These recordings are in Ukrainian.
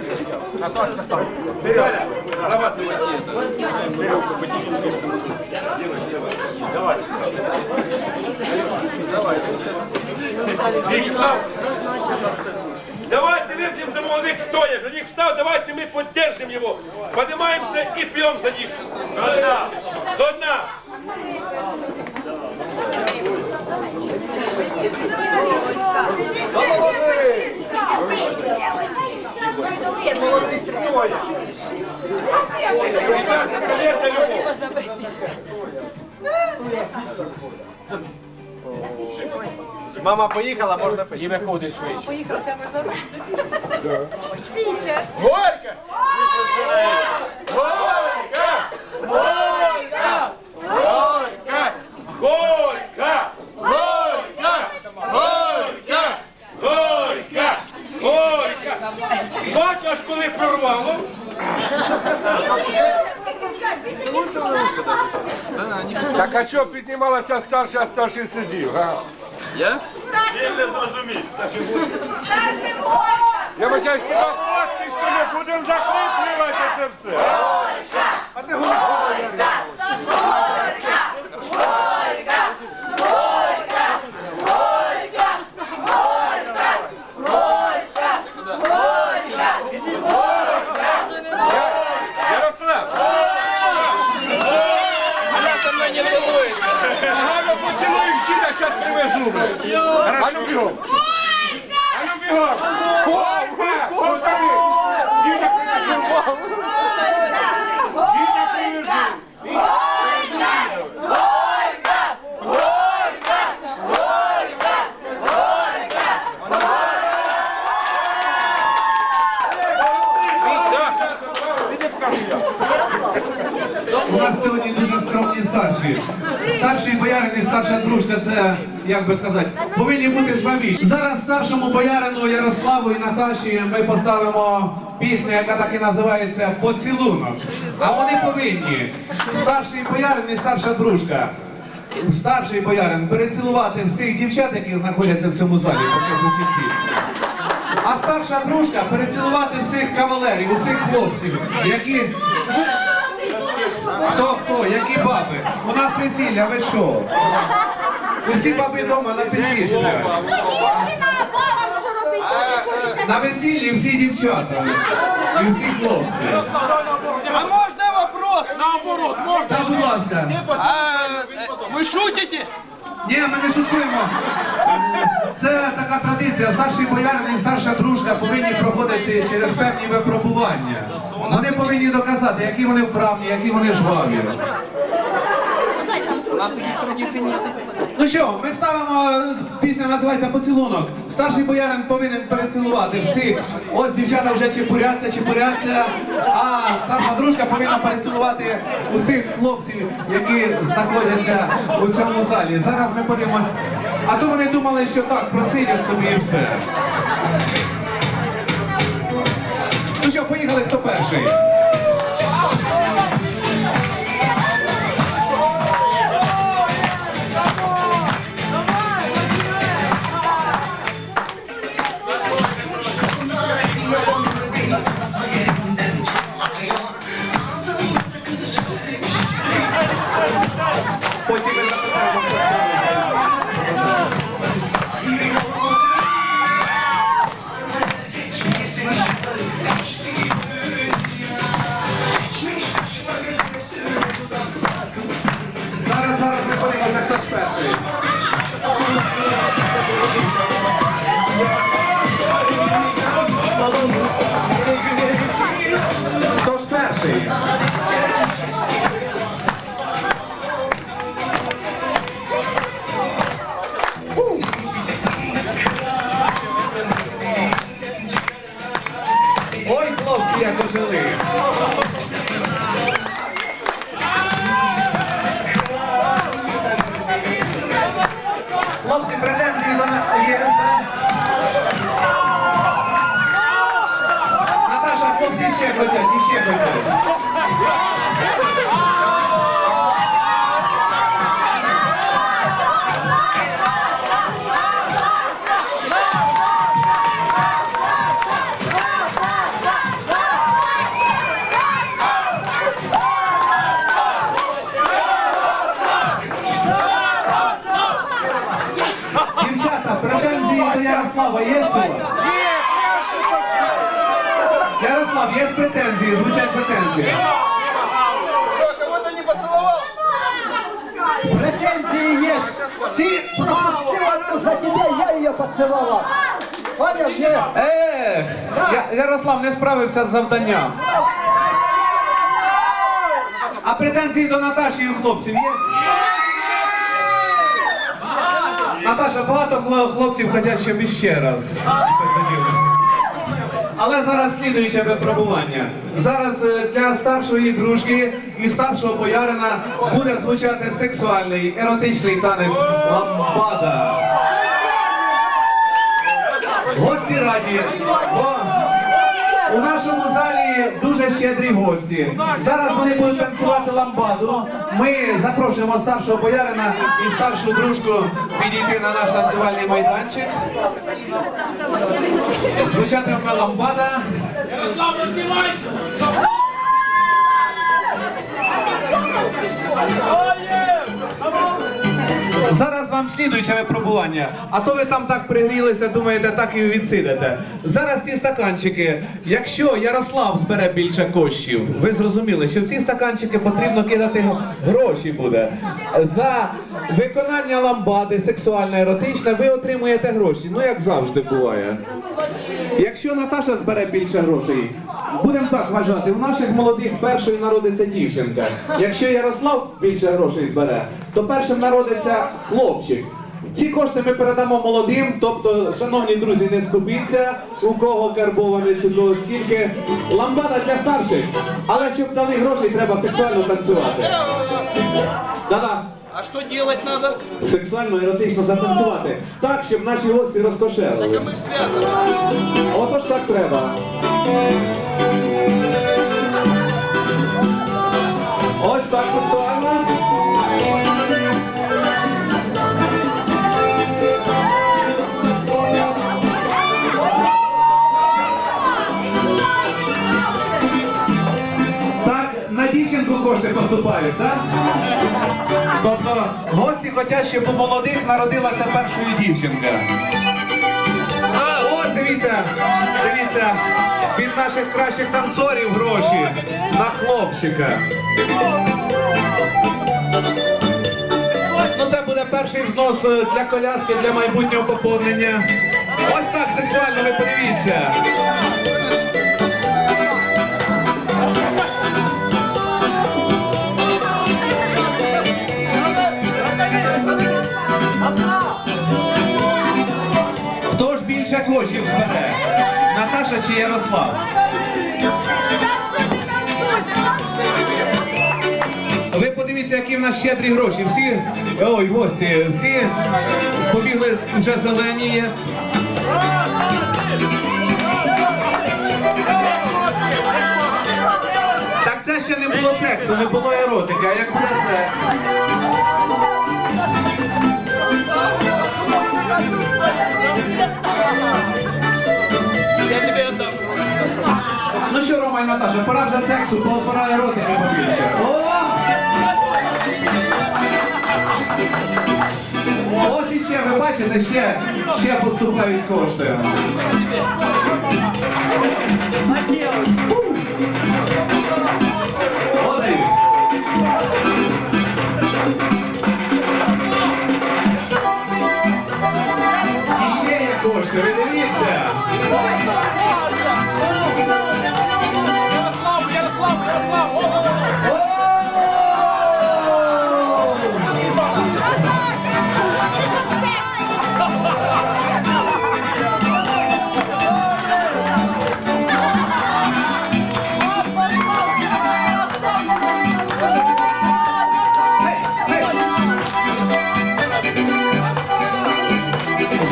Я Давайте выпьем за молодых стоя. за них встал, давайте мы поддержим его. Поднимаемся и пьем за них. До дна. До дна. До Мама поїхала, можна поїхати. І виходить швидше. Поїхала, руку. Горько! Горько! Горько! Горько! Горько! Горько! Горько! Горько! Бачиш, коли прорвало? Так а що піднімалася старша, а старший сидів, га? Я? Я бачаю, що що ми будемо закріплювати це все. А ти Ярослав! Вона со мною не цілується. Гарно поцілуєш діда, зараз привезу. блядь. А ну бігом. А ну бігом. Повка, повтори. Діда привезу. Діда привезу. У нас сьогодні дуже скромні старші. Старший боярин і старша дружка це, як би сказати, повинні бути жвавіші. Зараз старшому боярину Ярославу і Наташі ми поставимо пісню, яка так і називається Поцілунок. А вони повинні, старший боярин і старша дружка. Старший боярин перецілувати всіх дівчат, які знаходяться в цьому залі, поки звучить пісня. А старша дружка перецілувати всіх кавалерів, усіх хлопців, які Хто хто? Які баби? У нас весілля, ви що? Усі баби вдома на печі сидять. На весіллі всі дівчата. І всі хлопці. А можна вопрос? Наоборот, можна. Та, будь ласка. А, э, шутите? Ні, ми не шуткуємо. Це така традиція. Старший боярин і старша дружка повинні проходити через певні випробування. Вони повинні доказати, які вони вправні, які вони жваві. У нас таких традицій нет. Ну що, ми ставимо, пісня називається Поцілунок. Старший боярин повинен перецілувати всіх. Ось дівчата вже чепуряться, чепуряться, а старша дружка повинна перецілувати усіх хлопців, які знаходяться у цьому залі. Зараз ми подивимось. А то вони думали, що так, просидять собі і все. Ну що, поїхали, хто перший? Patrick. Alto e Ярослав, є претензії, звучать претензії. Что, кого-то не поцеловал? Претензии есть. Ты пропустил одну за тебя, я ее поцеловал. Понял, нет? Е, Я- Ярослав не справився з завданням. А претензії до Наташі і у хлопців є? Наташа, багато хло- хлопців хочуть, щоб іще раз. Але зараз слідуюче випробування. Зараз е, для старшої дружки і старшого боярина буде звучати сексуальний еротичний танець ламбада. Гості раді, бо у нашому залі дуже щедрі гості. Зараз вони будуть танцювати ламбаду. Ми запрошуємо старшого боярина і старшу дружку підійти на наш танцювальний майданчик. Звучатиме ламбада. Вам слідуюче випробування. А то ви там так пригрілися, думаєте, так і відсидите. Зараз ці стаканчики. Якщо Ярослав збере більше коштів, ви зрозуміли, що в ці стаканчики потрібно кидати гроші буде. За виконання ламбади сексуально еротичне ви отримуєте гроші. Ну як завжди буває. Якщо Наташа збере більше грошей, будемо так вважати, у наших молодих першою народиться дівчинка. Якщо Ярослав більше грошей збере, то першим народиться хлопчик. Ці кошти ми передамо молодим, тобто, шановні друзі, не скупіться, у кого карбоване чи кого скільки. Ламбада для старших, але щоб дали грошей, треба сексуально танцювати. Да-да. А что делать надо? Сексуально еротично затанцювати. Так, щоб наші гості Так а розкошелились. мы ж связаны. Отож так треба. Ось так сексуально. Кошти поступають, так? Тобто гості хочуть, щоб у молодих народилася першою дівчинка. А, ось дивіться, дивіться, від наших кращих танцорів гроші на хлопчика. Ну це буде перший взнос е, для коляски, для майбутнього поповнення. Ось так сексуально ви подивіться. Більше збере? Наташа чи Ярослав? Ви подивіться, які в нас щедрі гроші. Всі, ой, гості, всі побігли вже зелені є. Так це ще не було сексу, не було еротики, а як буде секс? Я тебе отдам. Ну що, Рома і Наташа, пора вже сексу, бо пора еротики побільше. О! Ось іще, ви бачите, ще, ще поступають кошти. Одай.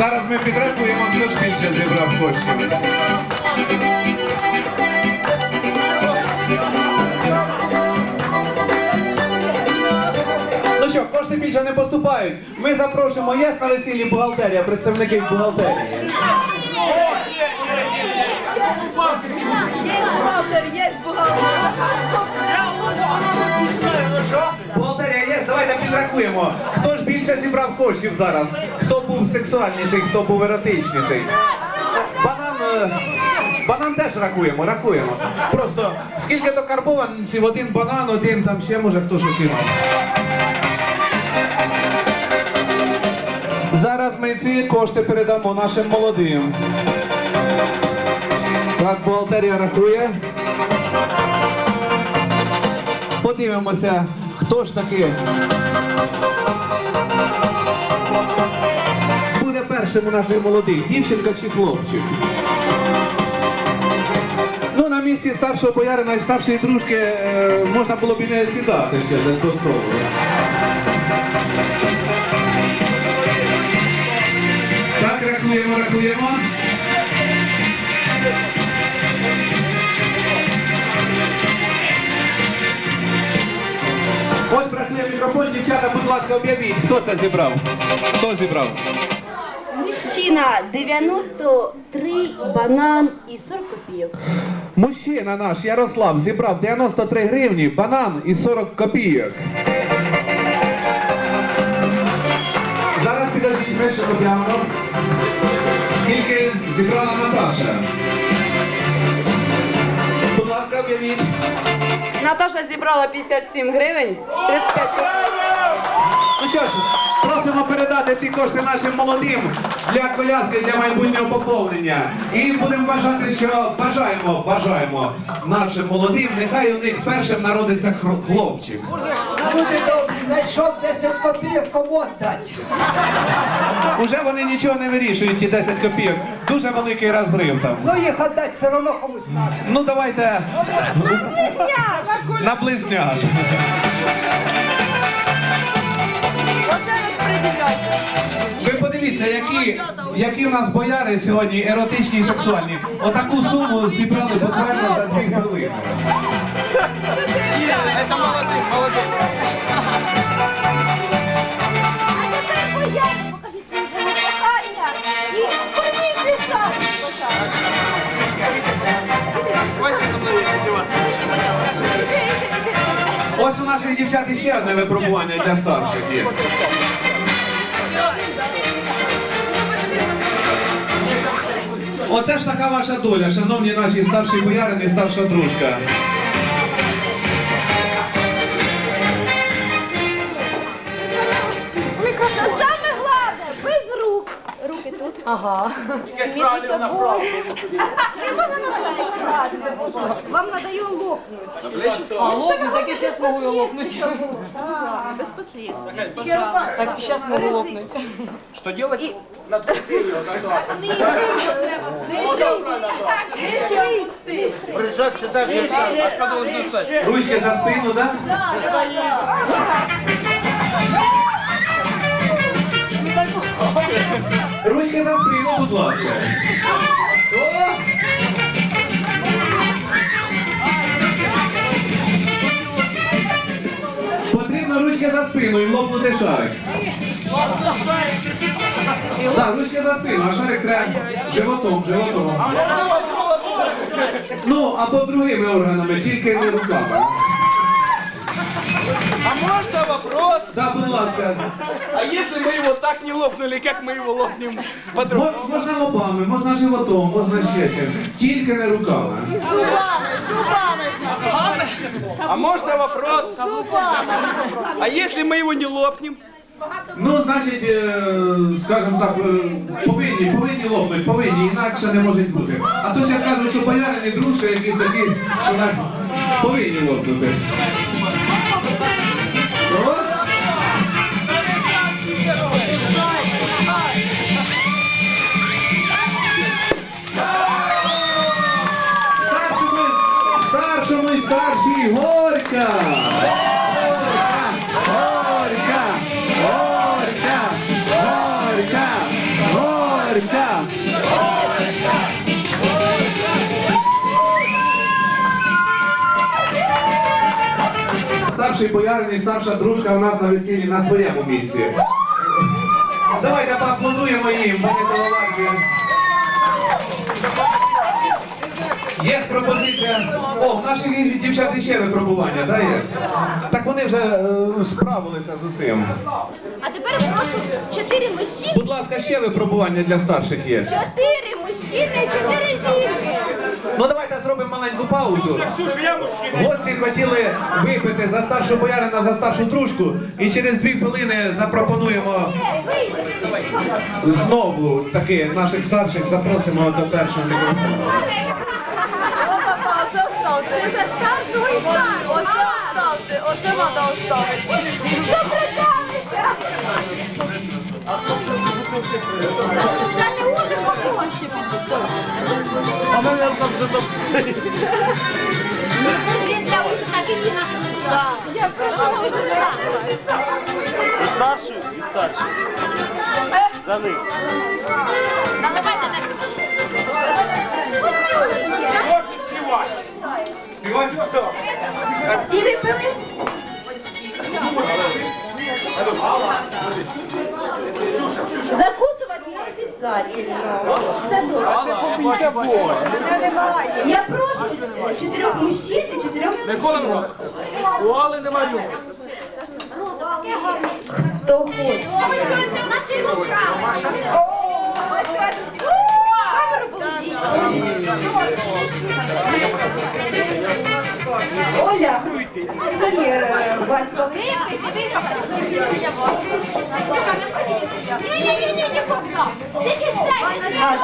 Зараз ми підрахуємо, ж більше зібрав коштів. Ну що, кошти більше не поступають. Ми запрошуємо є на весіллі бухгалтерія, представників бухгалтерії. Бухгалтер, є бухгалтер. Давайте давайте підрахуємо. Хто ж більше зібрав коштів зараз? Хто був сексуальніший, хто був еротичніший? Банан, е, банан теж рахуємо, рахуємо. Просто скільки то карбованців, один банан, один там ще може хто щось інше. Зараз ми ці кошти передамо нашим молодим. Так, бухгалтерія рахує. Подивимося, хто ж таки буде першим у наших молодих, дівчинка чи хлопчик. Ну, на місці старшого боярина і старшої дружки е, можна було б і не сідати ще до столу. Так, рахуємо, рахуємо. Ось працює мікрофон, дівчата, будь ласка, об'явіть, хто це зібрав? Хто зібрав? Мужчина 93 банан і 40 копійок. Мужчина наш Ярослав зібрав 93 гривні, банан і 40 копійок. Зараз підождіть, ми ще об'явимо. Скільки зібрала Наташа? Об'явіть. Наташа зібрала 57 гривень, 35. Ну що ж, просимо передати ці кошти нашим молодим для коляски, для майбутнього поповнення. І будемо вважати, що бажаємо, бажаємо нашим молодим, нехай у них першим народиться хлопчик. Знайшов 10 копійок, кому віддати? Уже вони нічого не вирішують, ті 10 копійок. Дуже великий розрив там. Ну їх віддати все одно комусь треба. Ну давайте на близнят. Ви подивіться, які, які у нас бояри сьогодні еротичні і сексуальні. Отаку суму зібрали буквально за дві хвилини. Это молодых, Ось у наших дівчат ще одне випробування для старших є. Оце ж така ваша доля, шановні наші старші боярини старша дружка. Руки тут. Ага. Між собою. Не можна на плечі. Ладно. Вам надо її лопнути. А лопнуть, так я сейчас могу ее лопнуть. Ладно, без последствий, пожалуйста. Так сейчас могу лопнуть. Что делать? Прижать сюда, а что должно стать? Ручки за спину, да? Ручки за спину, будь ласка. О! Потрібно ручки за спину і лопнути шарик. Так, ручки за спину, а шарик треба животом, животом. Ну, або другими органами, тільки не руками. А можно вопрос? Так, будь ласка. А если мы его так не лопнули, как мы его лопнем Мо- по-другому? Можна лобами, можна животом, можна ще чим. Тільки не руками. А можно вопрос? А если мы его не лопнем? Ну, значить, е, скажімо так, е, повинні, повинні лопнуть, повинні, інакше не може бути. А то ще кажуть, що боярині дружка якісь такі, що так повинні лопнути. Старшій горька! Горька! Горька! Горька! Горька! Старший боярин і старша дружка у нас на весіллі на своєму місці. Давайте поаплодуємо їм, пані Головарці. Є пропозиція. О, в наших дівчат ще випробування, да, є? Так вони вже е, справилися з усім. А тепер прошу чотири мужчини, Будь ласка, ще випробування для старших є. чотири мужчини, чотири жінки. Ну давайте зробимо маленьку паузу. Ксюша, я мужчина. Гості хотіли випити за старшу боярина, за старшу дружку, і через дві хвилини запропонуємо знову таки наших старших запросимо до першого мікрофону. Оце. Став другий. Оце оставте. Оце треба оставити. Та не буде похожі. А мене там вже до... Жінка, ви так і не Я прошу вже І старший, і старший. За них. Наливайте так. Можеш співати. Співати хто? Всі випили? Закусувати не обов'язково. Все добре. Я прошу чотирьох мужчин і чотирьох жінок. У Алли нема рюмки. Хто хоче. Наші рука. Камеру положіть. Оля. Не-не-не,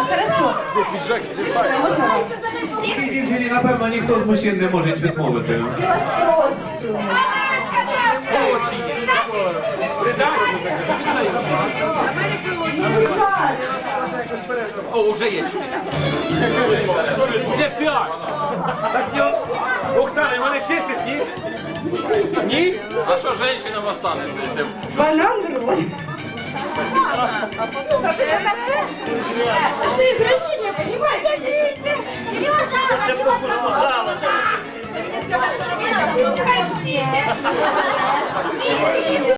хорошо. Піджак? Цій дівчині, напевно, ніхто з мужчин не може відмовити. Я вас прошу. Будь ласка. О, уже є. Вже п'ять. Так я... Оксана, вони чистить, ні? Ні? А що жінкам останеться, якщо... Банан в рот. Це извращение, понимаете? Це покускузала. не